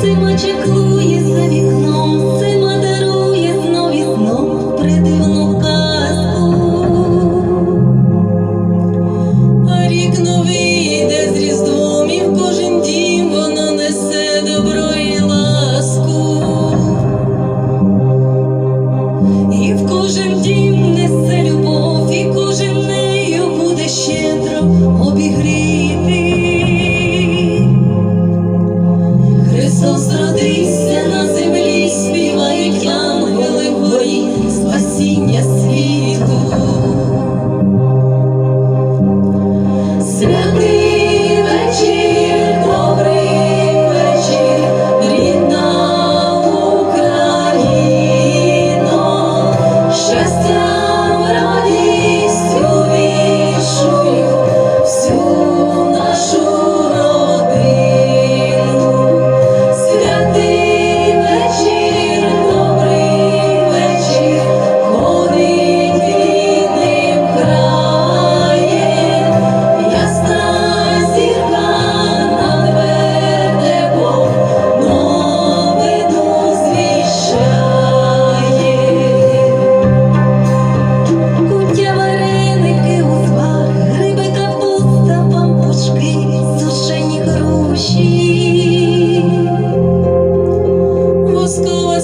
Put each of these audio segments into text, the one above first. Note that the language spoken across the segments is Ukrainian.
Зима чеклує І в кожен дім несе любов,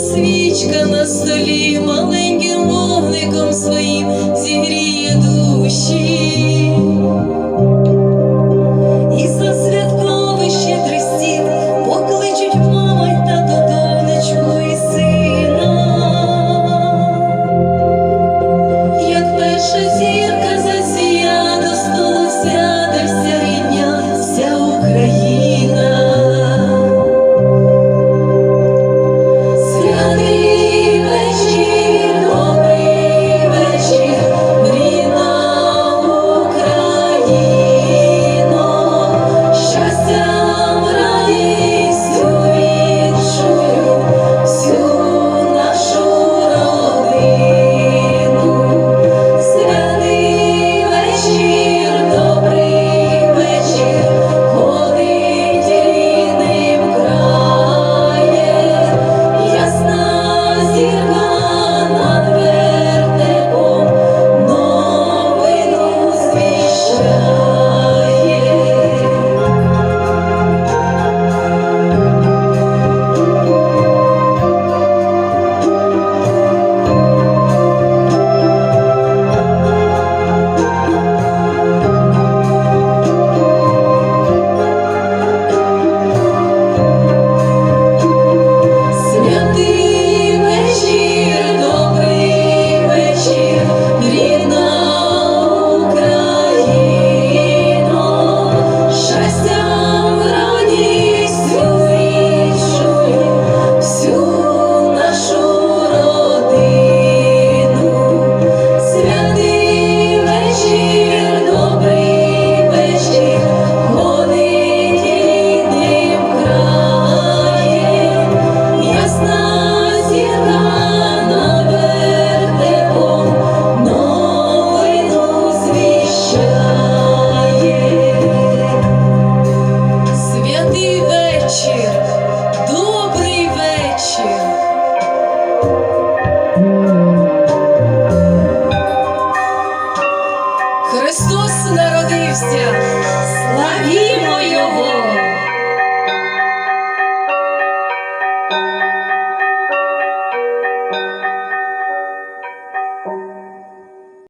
свічка на столі, маленьким вогником своїм зігріє душі.